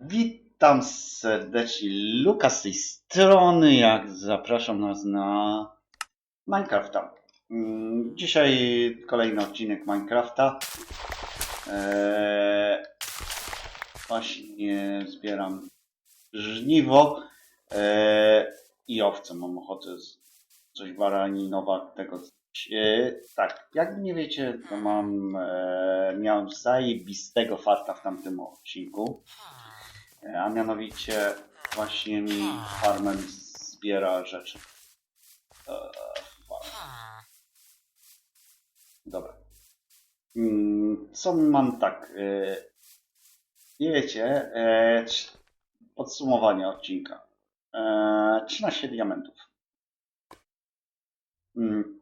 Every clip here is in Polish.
Witam serdecznie, Luka z tej strony, jak zapraszam nas na Minecrafta. Mm, Dzisiaj kolejny odcinek Minecrafta. Eee, właśnie zbieram żniwo eee, i owce. Mam ochotę coś baraninowa tego. Eee, tak, jak nie wiecie, to mam, eee, miałem zajebistego farta w tamtym odcinku. E, A mianowicie właśnie mi farmem zbiera rzeczy. Farm. Dobra. Mm, Co mam tak? e, wiecie, e, podsumowanie odcinka. E, 13 diamentów. Mm.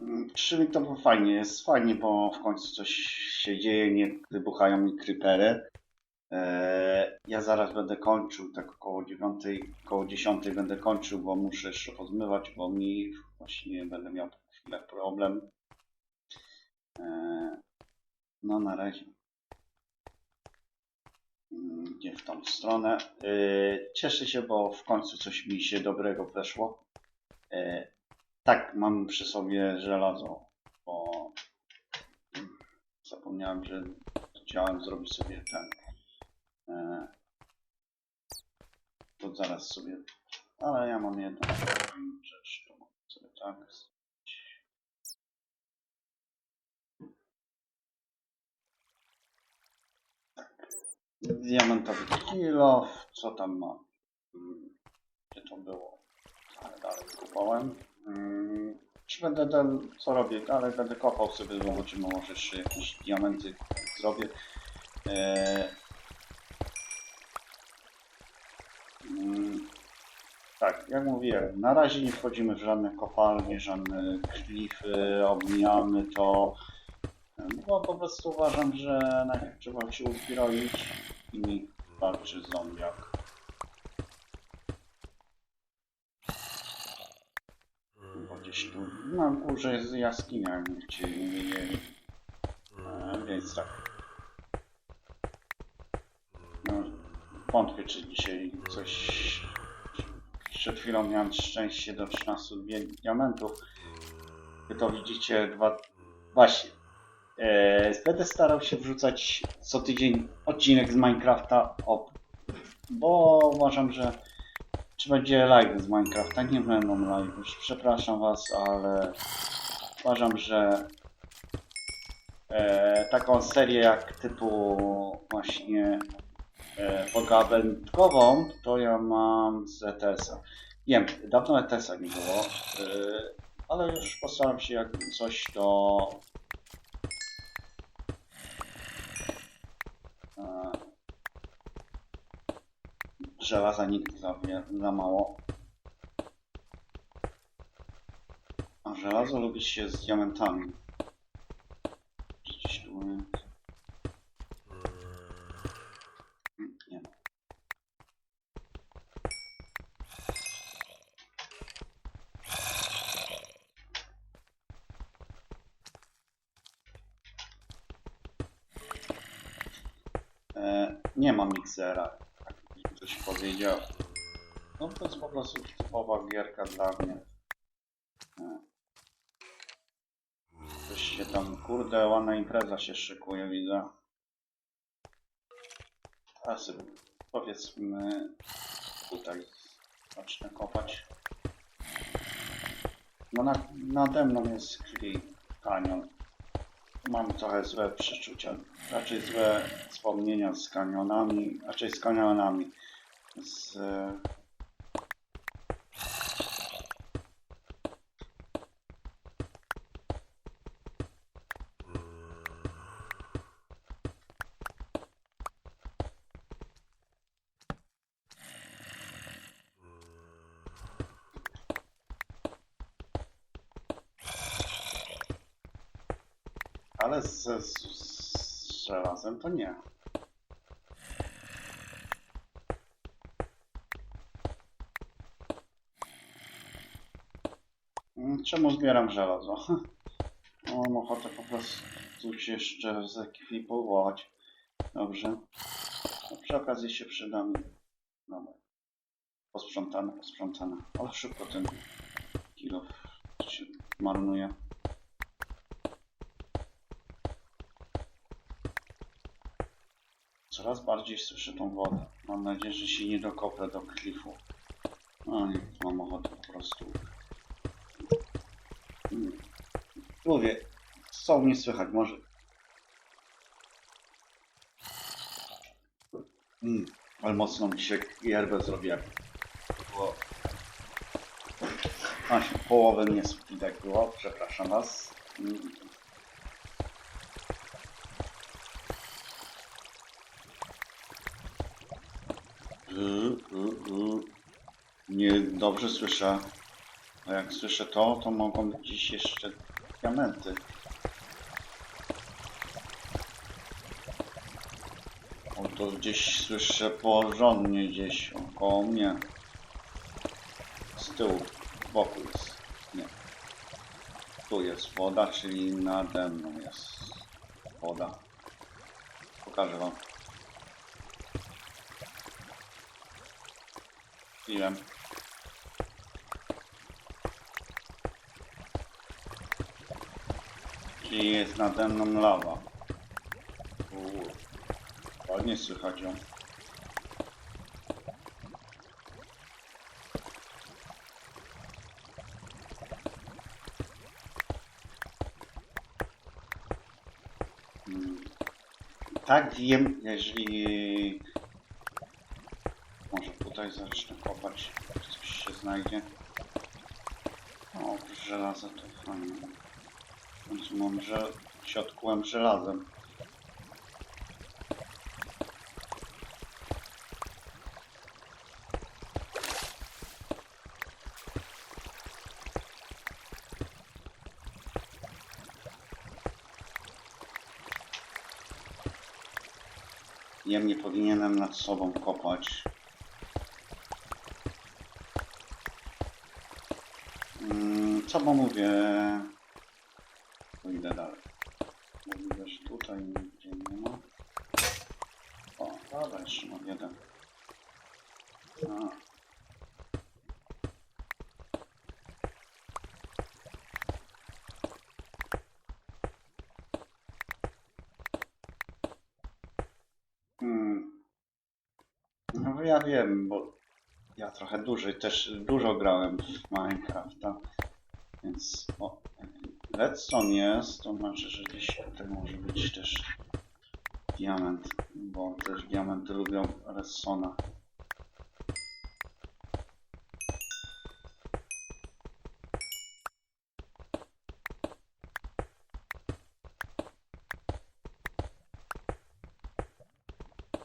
Mm, Czyli to fajnie, jest fajnie, bo w końcu coś się dzieje, nie wybuchają mi creepery. E, Ja zaraz będę kończył, tak około 9, około 10 będę kończył, bo muszę jeszcze pozmywać, bo mi właśnie będę miał chwilę problem. E, No na razie. Mm, Gdzie w tą stronę. E, Cieszę się, bo w końcu coś mi się dobrego weszło. Tak, mam przy sobie żelazo, bo mm, zapomniałem, że chciałem zrobić sobie ten To zaraz sobie. Ale ja mam jedną rzecz. To mogę sobie tak. Tak. Diamentowy kilo. Co tam mam? Mm, Gdzie to było? Ale dalej kupowałem. Mm, Czy będę dal, co robię? Dalej będę kopał sobie, zobaczymy, może jeszcze jakieś diamenty zrobię. E, Mm, Tak, jak mówiłem, na razie nie wchodzimy w żadne kopalnie, żadne klify, omijamy to, bo po prostu uważam, że najpierw trzeba się uzbroić i walczy zombiak. Bo gdzieś tu na górze jest jaskinia, gdzie nie wiedzieli. E, Więc tak. No, wątpię, czy dzisiaj coś... Przed chwilą miałem szczęście do 13 di- diamentów. Wy to widzicie, dwa... Właśnie. E, będę starał się wrzucać co tydzień odcinek z Minecrafta, o, bo uważam, że czy będzie live z Minecrafta, nie będą live, już przepraszam was, ale uważam, że e, taką serię jak typu właśnie e, pogawędkową, to ja mam z ETS-a. Wiem, dawno ETS-a nie było, e, ale już postaram się jak coś to e, żelaza nigdy za, za mało. A żelazo lubi się z diamentami. Gdzieś tu jest. Mm, Nie ma. E, nie ma miksera, tak ktoś powiedział. No to jest po prostu typowa gierka dla mnie. E. Coś się tam, kurde, ładna impreza się szykuje, widzę. Sobie, powiedzmy, tutaj zacznę kopać. No na, nade mną jest chwili kanion. Mam trochę złe przeczucia, raczej złe wspomnienia z kanionami, raczej z kanionami. Z, ale z, z, z żelazem to nie. Mm, Czemu zbieram żelazo? Mam ochotę po prostu coś jeszcze zekwipować. Dobrze. przy okazji się przyda mi. Dobra. Posprzątane, posprzątane. Ale szybko ten kilo się marnuje. Coraz bardziej słyszę tą wodę. Mam nadzieję, że się nie dokopę do klifu. No nie, mam ochotę po prostu. Mm. Mówię, co mnie słychać, może. Mm, ale mocno mi się yerbę zrobiłem. Było... Właśnie, połowę nie widać było, przepraszam was. Mm. Y, y, y. Nie dobrze słyszę. A jak słyszę to, to mogą być gdzieś jeszcze diamenty. O, to gdzieś słyszę porządnie gdzieś około mnie. Z tyłu, z boku jest. Nie. Tu jest woda, czyli nade mną jest woda. Pokażę wam. Piłem. Czyli jest nade mną lawa. Uuu. Ładnie słychać ją. Mm. Tak wiem, jeżeli... Może tutaj zacznę kopać, coś się znajdzie. O, żelazo to fajnie. Mam że się odkułem żelazem. Ja nie powinienem nad sobą kopać. Mm, Co mu mówię? Pójdę dalej. Bo widzę, że tutaj nigdzie nie ma. O, jeszcze mam jeden. A. Hmm. No ja wiem, bo ja trochę dłużej też dużo grałem w Minecrafta. Więc o, redstone jest, to znaczy, że gdzieś tutaj może być też diament, bo też diamenty lubią redstone'a.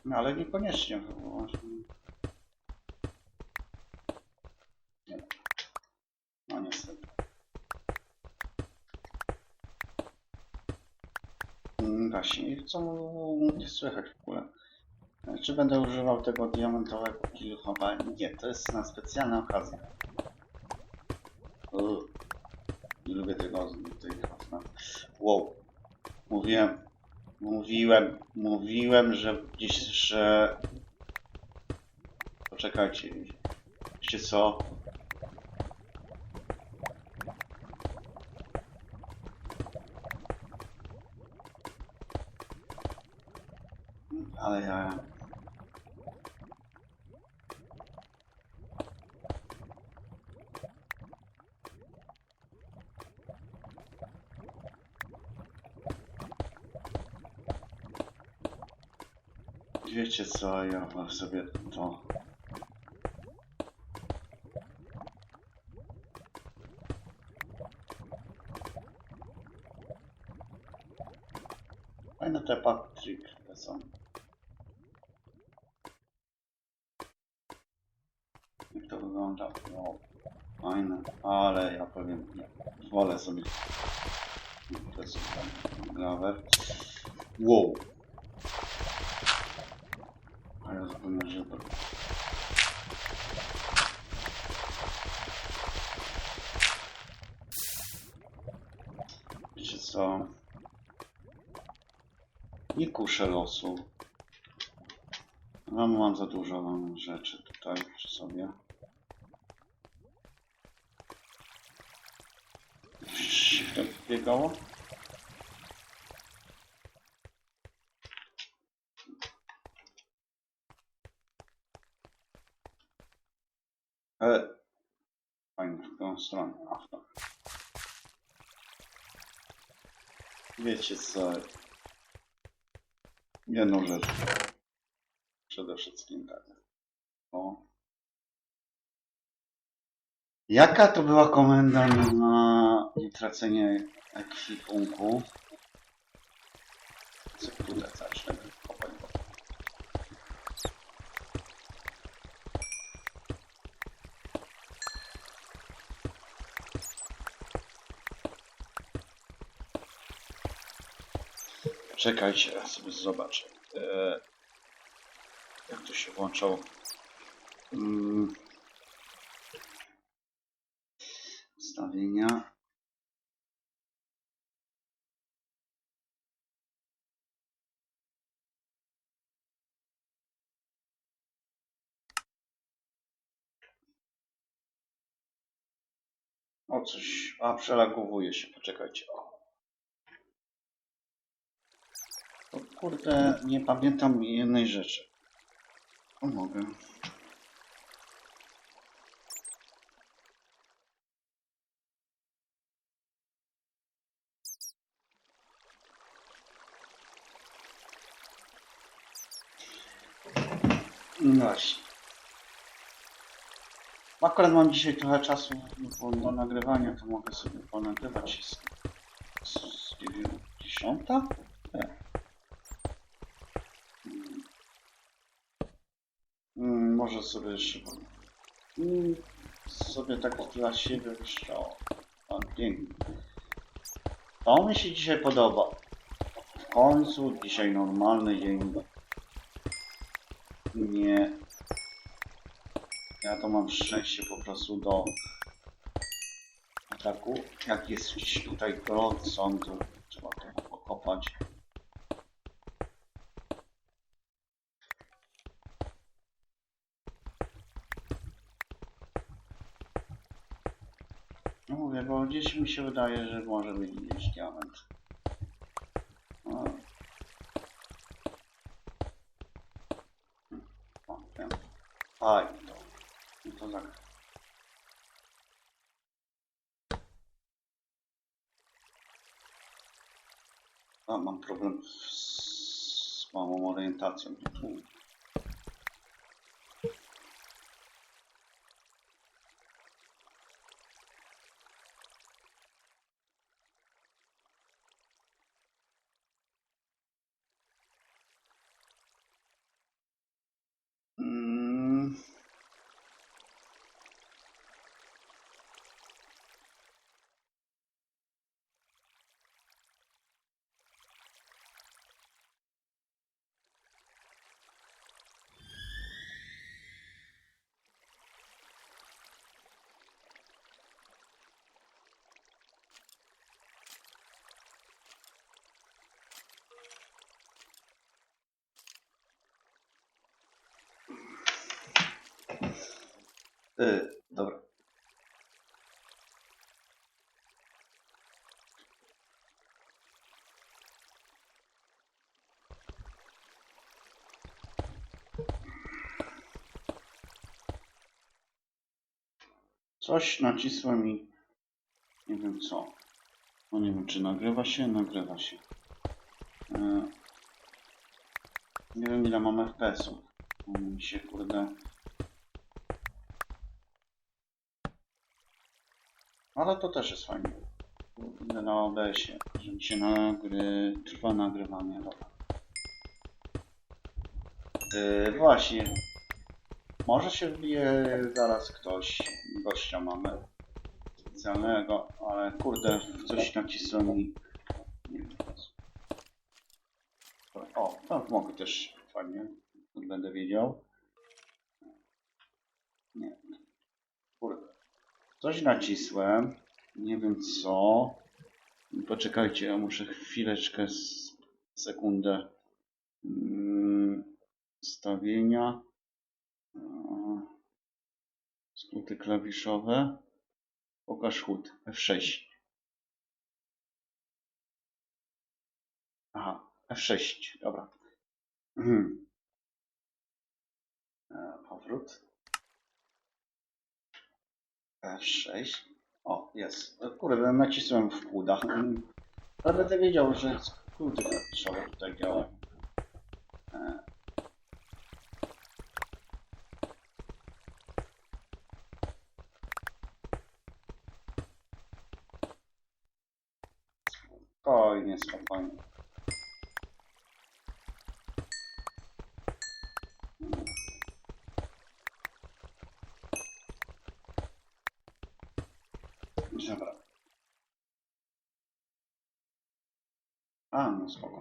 No ale niekoniecznie. bo właśnie- Nie. No niestety. Mm, Co nie słychać w ogóle? E, Czy będę używał tego diamentowego kilochowa? Nie, to jest na specjalne okazje. Nie lubię tego, tych. Wow. Mówiłem, mówiłem, mówiłem, że gdzieś słyszę... Poczekajcie. Wiecie co? Ale ja... Wiecie co, ja sobie to... Fajne te Patrick są. Jak to wygląda? No, fajne, ale ja powiem, nie. Jest tam grawer. Wow. A ja zupełnie, że. Wiecie co? Nie kuszę losu. No, mam za dużo mam rzeczy tutaj przy sobie. Tak biegało? E, fajnie, w tą stronę. A, w tą. Wiecie co? Jedną rzecz. Przede wszystkim tak. O. Jaka to była komenda na utracenie ekwipunku? Co tutaj zacznę? Czekajcie, ja sobie zobaczę. E, jak to się włączało? Mm. Ustawienia. O coś, a przelagowuje się, poczekajcie. O. O kurde, nie pamiętam jednej rzeczy. O, mogę. Właśnie. Akurat mam dzisiaj trochę czasu do, do nagrywania, to mogę sobie ponagrywać. Jest, jest dziewiąta? Nie. Mm. Mm, może sobie jeszcze mm, sobie tak dla siebie jeszcze o, o. To mi się dzisiaj podoba. W końcu dzisiaj normalny dzień. Nie. Ja to mam szczęście po prostu do ataku. Jak jest tutaj gorąco, to trzeba to pokopać. No mówię, bo gdzieś mi się wydaje, że może być gdzieś diament. No. O, ten. Fajnie to. No to tak. A, mam problem z małą orientacją. Tu. Y, dobra. Coś nacisłem i nie wiem co. No nie wiem czy nagrywa się, nagrywa się. E, nie wiem ile mam FPS-ów. Mi się kurde Ale to też jest fajnie. Idę na OBS-ie, że mi się nagry... trwa nagrywanie. Yy, właśnie. Może się wbije zaraz ktoś. Gościa mamy. Specjalnego, ale kurde, coś nacisłem i... Nie wiem. O, to mogę też fajnie. Będę wiedział. Nie. Kurde. Coś nacisłem. Nie wiem co. Poczekajcie, ja muszę chwileczkę, sekundę. Mm, Ustawienia. E, Skróty klawiszowe. Pokaż HUD. F6. Aha, F6. Dobra. Mhm. E, Powrót. F6. O, jest. Kurde, nacisnąłem w. Mm. Ale będę wiedział, że skróty klawiszowe tutaj działają. E. Spokojnie, spokojnie. Dobra. A, no spoko.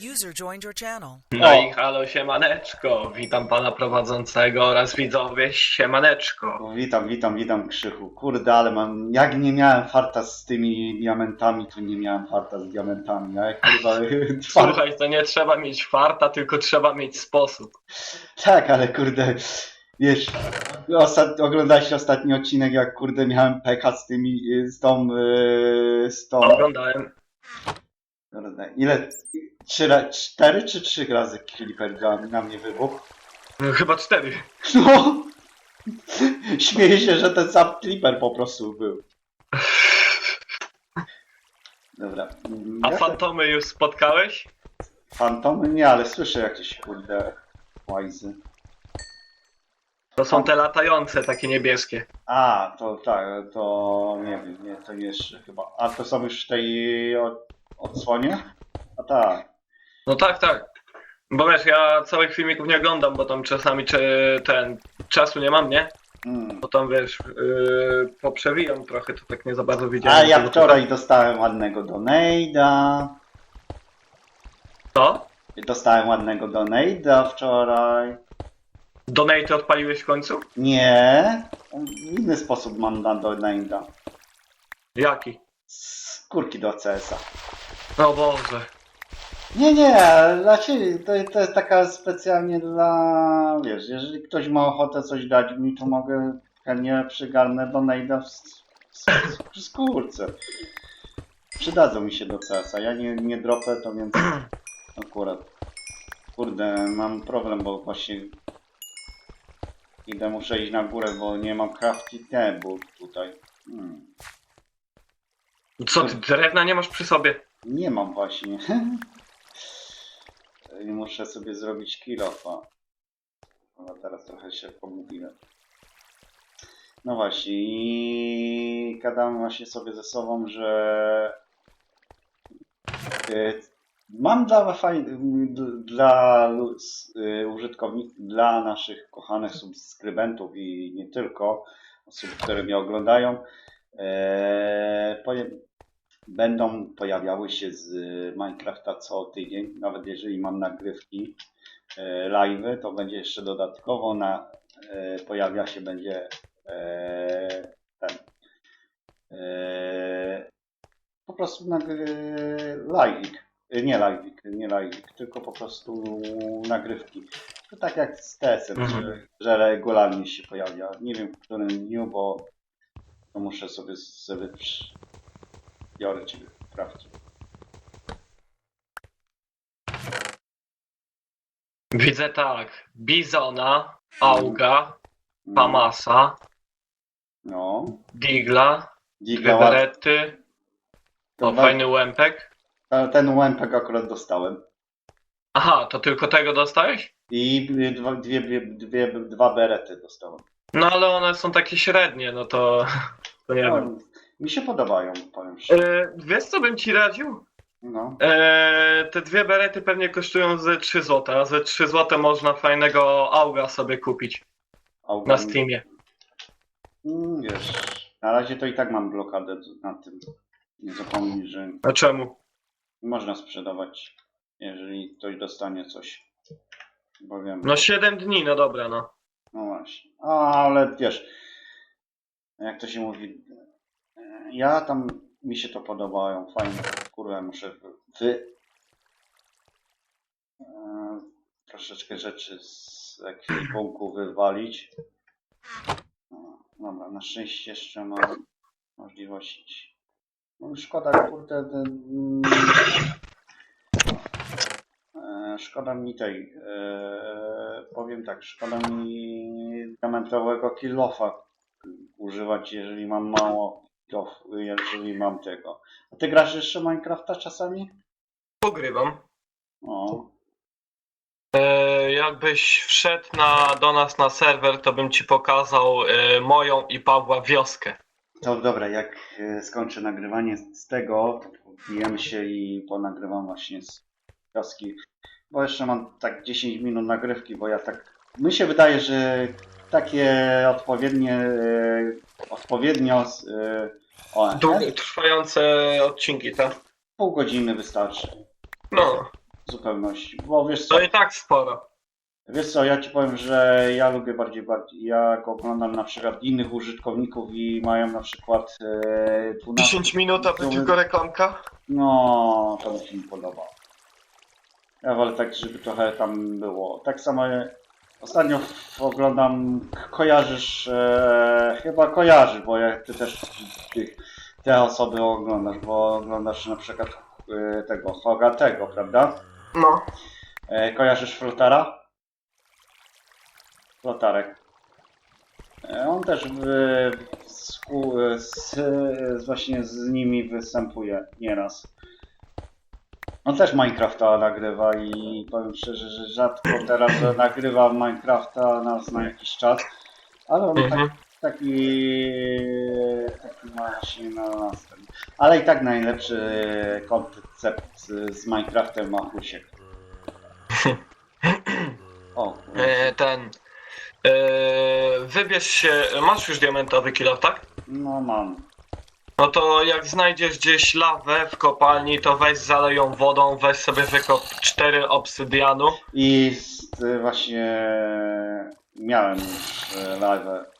User joined your channel. No i halo, siemaneczko. Witam pana prowadzącego oraz widzowie, siemaneczko. Witam, witam, witam Krzychu. Kurde, ale mam, jak nie miałem farta z tymi diamentami, to nie miałem farta z diamentami. A jak kurwa. Słuchaj, to nie trzeba mieć farta, tylko trzeba mieć sposób. Tak, ale kurde, wiesz, ostat... oglądałeś ostatni odcinek, jak kurde miałem peka z tymi, z tą, yy, z tą, Oglądałem. Ile, trzy, cztery czy trzy razy Creeper na, mnie wybuchł? No, chyba cztery. No! Śmieję się, że ten sam Clipper po prostu był. Dobra. A ja fantomy już spotkałeś? Fantomy nie, ale słyszę jakieś kurde łajzy. To są te latające, takie niebieskie. A, to tak, to nie wiem, nie, to jeszcze chyba. A to są już w tej odsłonie? A tak. No tak, tak. Bo wiesz, ja całych filmików nie oglądam, bo tam czasami czy ten czasu nie mam, nie? Mm. Bo tam wiesz, yy, poprzewijam trochę, to tak nie za bardzo widziałem. A ja wczoraj dostałem ładnego donate'a. Co? Dostałem ładnego donate'a wczoraj. Donate odpaliłeś w końcu? Nie, w inny sposób mam na donate'a. Jaki? Skórki do CS-a. O Boże. Nie, nie, dla ciebie, to, to jest taka specjalnie dla, wiesz, jeżeli ktoś ma ochotę coś dać mi, to mogę chętnie przygarnę do Nejda w, w, w, skórce. Przydadzą mi się do CS-a, ja nie, nie dropę, to więc akurat, kurde, mam problem, bo właśnie idę, muszę iść na górę, bo nie mam crafting table tutaj. Hmm. Co ty, drewna nie masz przy sobie? Nie mam właśnie. I Muszę sobie zrobić kilofa. No teraz trochę się pomówiłem. No właśnie i gadamy właśnie sobie ze sobą, że y, mam dla, dla y, użytkowników, dla naszych kochanych subskrybentów i nie tylko osób, które mnie oglądają, e, będą pojawiały się z Minecrafta co tydzień, nawet jeżeli mam nagrywki, e, live'y, to będzie jeszcze dodatkowo na, e, pojawia się będzie e, ten po prostu nagry, live'ik, E, nie live'ik, nie live'ik, tylko po prostu nagrywki. To tak jak z TS-em, Mhm. że, że regularnie się pojawia. Nie wiem w którym dniu, bo to muszę sobie sobie. Biorę ciebie w. Widzę tak. Bizona, Auga, Pamasa, No. Digla, dwie berety, to o wa- fajny łempek. ten- Ten łępek akurat dostałem. Aha, to tylko tego dostałeś? I dwa, dwie, dwie, dwie, dwa berety dostałem. No ale one są takie średnie, no to, to nie No, wiem. Mi się podobają, powiem szczerze. E, wiesz co bym ci radził? No. E, te dwie berety pewnie kosztują ze 3 zł, a ze 3 zł można fajnego Auga sobie kupić Auga- na Steamie. Mm, Wiesz, na razie to i tak mam blokadę na tym. Nie zapomnij, że A czemu? można sprzedawać, jeżeli ktoś dostanie coś. Bo wiem. No 7 dni, no dobra, no. No właśnie. A, ale wiesz, jak to się mówi, ja tam mi się to podobają, fajnie, kurwa, muszę wy, e, troszeczkę rzeczy z ekwipunku wywalić. No, dobra, na szczęście jeszcze mam możliwość. No szkoda, kurde. e, Szkoda mi tej. E, powiem tak, szkoda mi diamentowego kilofa używać, jeżeli mam mało kilof, jeżeli mam tego. A ty grasz jeszcze Minecrafta czasami? Pogrywam. O, E, jakbyś wszedł na, do nas na serwer, to bym ci pokazał e, moją i Pawła wioskę. To dobra, jak e, skończę nagrywanie z tego, to wbijemy się i ponagrywam właśnie z wioski. Bo jeszcze mam tak 10 minut nagrywki, bo ja tak. Mi się wydaje, że takie odpowiednie. e, Odpowiednio. e, O, Długo trwające odcinki, tak? pół godziny wystarczy. No, W zupełności. Bo wiesz co, to i tak sporo. wiesz co, ja ci powiem, że ja lubię bardziej, bardziej jak oglądam na przykład innych użytkowników i mają na przykład e, 12 10 minut, a to tylko reklamka? No, to mi się nie podoba. Ja wolę tak, żeby trochę tam było. Tak samo e, ostatnio w- oglądam, kojarzysz, e, chyba kojarzysz, bo jak ty też tych, te osoby oglądasz, bo oglądasz na przykład e, tego Hogatego, prawda? No. E, kojarzysz Flotara? Flotarek. E, on też w, z, z, z, właśnie z nimi występuje nieraz. On też Minecrafta nagrywa i powiem szczerze, że rzadko teraz nagrywa Minecrafta na, na jakiś czas. Ale on tak, Mhm. taki, taki ma właśnie na następny. Ale i tak najlepszy koncept z Minecraftem ma Husiek. O. E, ten. E, wybierz się. Masz już diamentowy kilo, tak? no mam. No to jak znajdziesz gdzieś lawę w kopalni, to weź zalej ją wodą, weź sobie wykop 4 obsydianu. I właśnie miałem już y, live.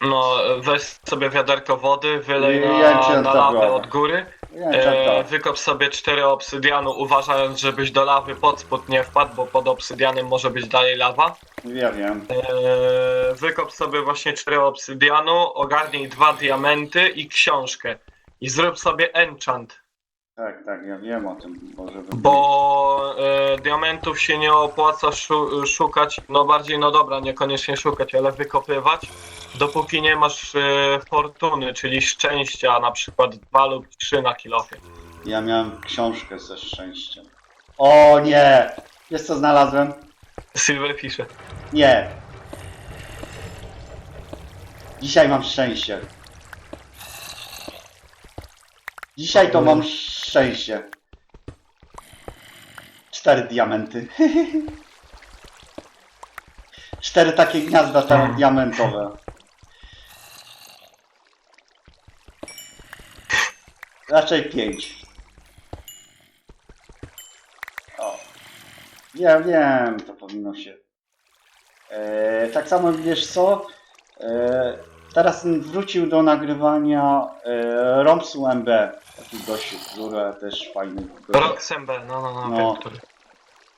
No, weź sobie wiaderko wody, wylej I ja cię na, na lawę od góry. Ja E, tak, wykop sobie 4 obsydianu, uważając, żebyś do lawy pod spód nie wpadł, bo pod obsydianem może być dalej lawa. ja wiem. E, wykop sobie właśnie 4 obsydianu, ogarnij dwa diamenty i książkę. I zrób sobie enchant. Tak, tak, ja wiem o tym, bo żeby... Bo e, diamentów się nie opłaca szu szukać, no bardziej, no dobra, niekoniecznie szukać, ale wykopywać, dopóki nie masz e, fortuny, czyli szczęścia, na przykład 2 lub 3 na kilofie. Ja miałem książkę ze szczęściem. O nie! Wiesz co znalazłem? Silverfishy. Nie. Dzisiaj mam szczęście. Dzisiaj to mam szczęście. Cztery diamenty. Cztery takie gniazda tam diamentowe. Raczej pięć. O. Ja wiem, to powinno się. E, tak samo wiesz co? E, teraz wrócił do nagrywania e, Romsu MB. Taki gościu, który też fajny. Roxembe, no, no, no, No. wiem, który.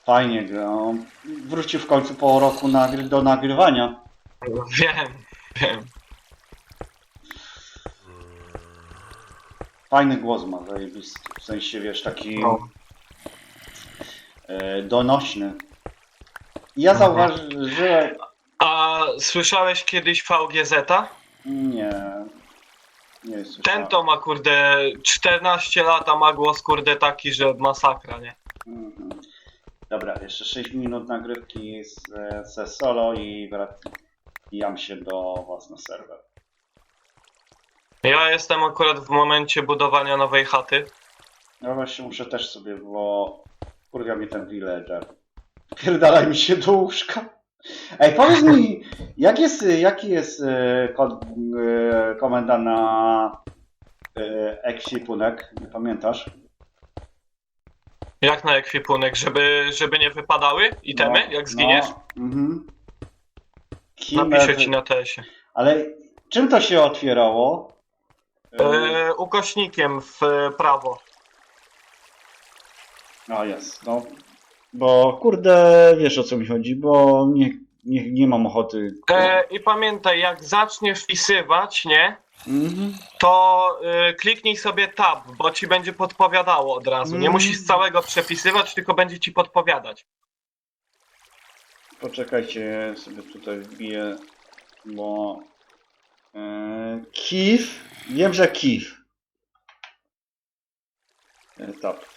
Fajnie gra. On Wrócił w końcu po roku nagry, do nagrywania. Wiem, wiem. Fajny głos ma, zajebisty. W sensie wiesz, taki No. e, donośny. I ja Mhm. zauważyłem. A słyszałeś kiedyś VGZ-a? Nie. Nie słyszałem. Ten to ma kurde 14 lat, a ma głos kurde taki, że masakra, nie? Mhm. Dobra, jeszcze 6 minut nagrywki z, ze solo i wracam się do was na serwer. Ja jestem akurat w momencie budowania nowej chaty. No właśnie muszę też sobie, bo kurwa mnie ten villager. Pierdalaj mi się do łóżka. Ej, powiedz mi, jak jest, jaki jest e, kod, e, komenda na e, ekwipunek? Nie pamiętasz? Jak na ekwipunek, żeby, żeby nie wypadały itemy, No, jak zginiesz? No, mhm. Napiszę ci na TS-ie. Ale czym to się otwierało? Ukośnikiem w prawo. No jest, no. Bo kurde, wiesz o co mi chodzi, bo nie, nie, nie mam ochoty. E, I pamiętaj, jak zaczniesz wpisywać, nie? Mhm. To y, kliknij sobie tab, bo ci będzie podpowiadało od razu. Nie Mm. musisz całego przepisywać, tylko będzie ci podpowiadać. Poczekajcie, sobie tutaj wbiję, bo e, Kif, wiem, że Kif. Etap. Mm,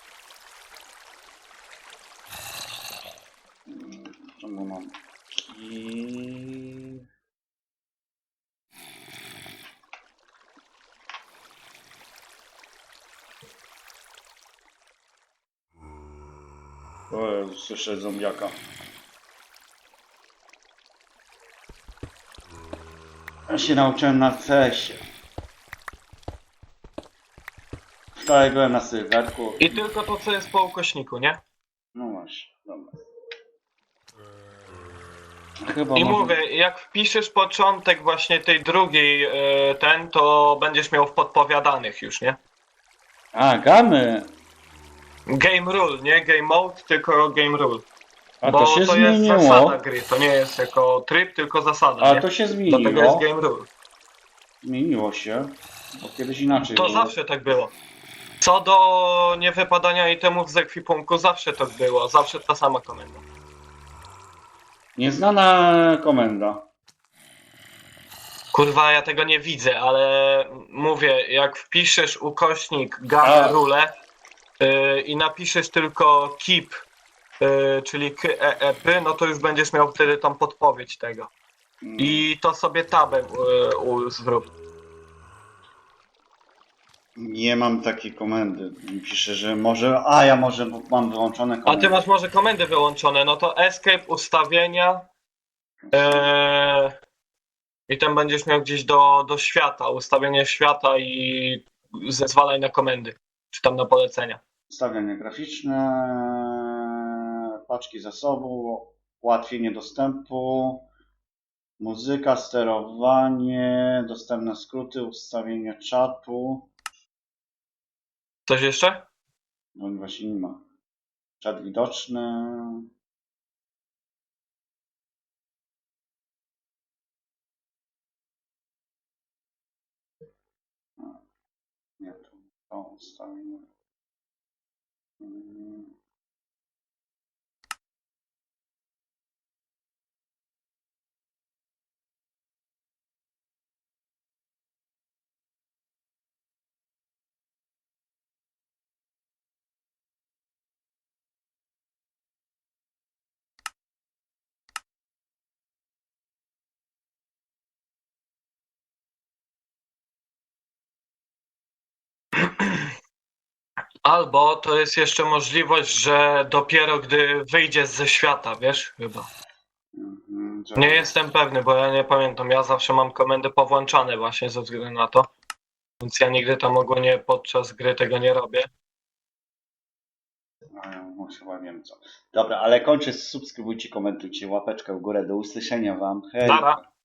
Czemu mam Kif? O, słyszę zombiaka. Ja się nauczyłem na CS-ie. Wczoraj byłem na sylwerku. I tylko to, co jest po ukośniku, nie? Chyba I może- mówię, jak wpiszesz początek właśnie tej drugiej, e, ten, to będziesz miał w podpowiadanych już, nie? A, gamy! Game rule, nie game mode, tylko game rule. A Bo to się jest zmieniło. zasada gry, to nie jest jako tryb, tylko zasada. A nie? to się Dlatego jest zmieniło. game rule. Zmieniło się. Bo kiedyś inaczej To było. zawsze tak było. Co do niewypadania itemów z ekwipunku, zawsze tak było. Zawsze ta sama komenda. Nieznana komenda. Kurwa, ja tego nie widzę, ale mówię, jak wpiszesz ukośnik A. game rule yy, i napiszesz tylko keep, yy, czyli k e, e, p, no to już będziesz miał wtedy tą podpowiedź tego. Mm. I to sobie tabem yy, u, zrób. Nie mam takiej komendy. Pisze, że może. A ja może bo mam wyłączone A komendy. ty masz może komendy wyłączone, no to escape, ustawienia yy, i tam będziesz miał gdzieś do, do świata, ustawienie świata i zezwalaj na komendy, czy tam na polecenia. Ustawienia graficzne, paczki zasobu, ułatwienie dostępu, muzyka, sterowanie, dostępne skróty, ustawienie czatu. Coś jeszcze? No właśnie nie ma. Czat widoczny. A, Nie, to, to ustawienie. Albo to jest jeszcze możliwość, że dopiero gdy wyjdziesz ze świata, wiesz, chyba. Mhm, Nie jestem pewny, bo ja nie pamiętam. Ja zawsze mam komendy powłączane właśnie ze względu na to. Więc ja nigdy tam ogólnie podczas gry tego nie robię. Już chyba wiem co. Dobra, ale kończę. Subskrybujcie, komentujcie, łapeczkę w górę. Do usłyszenia Wam. Hej! Nara.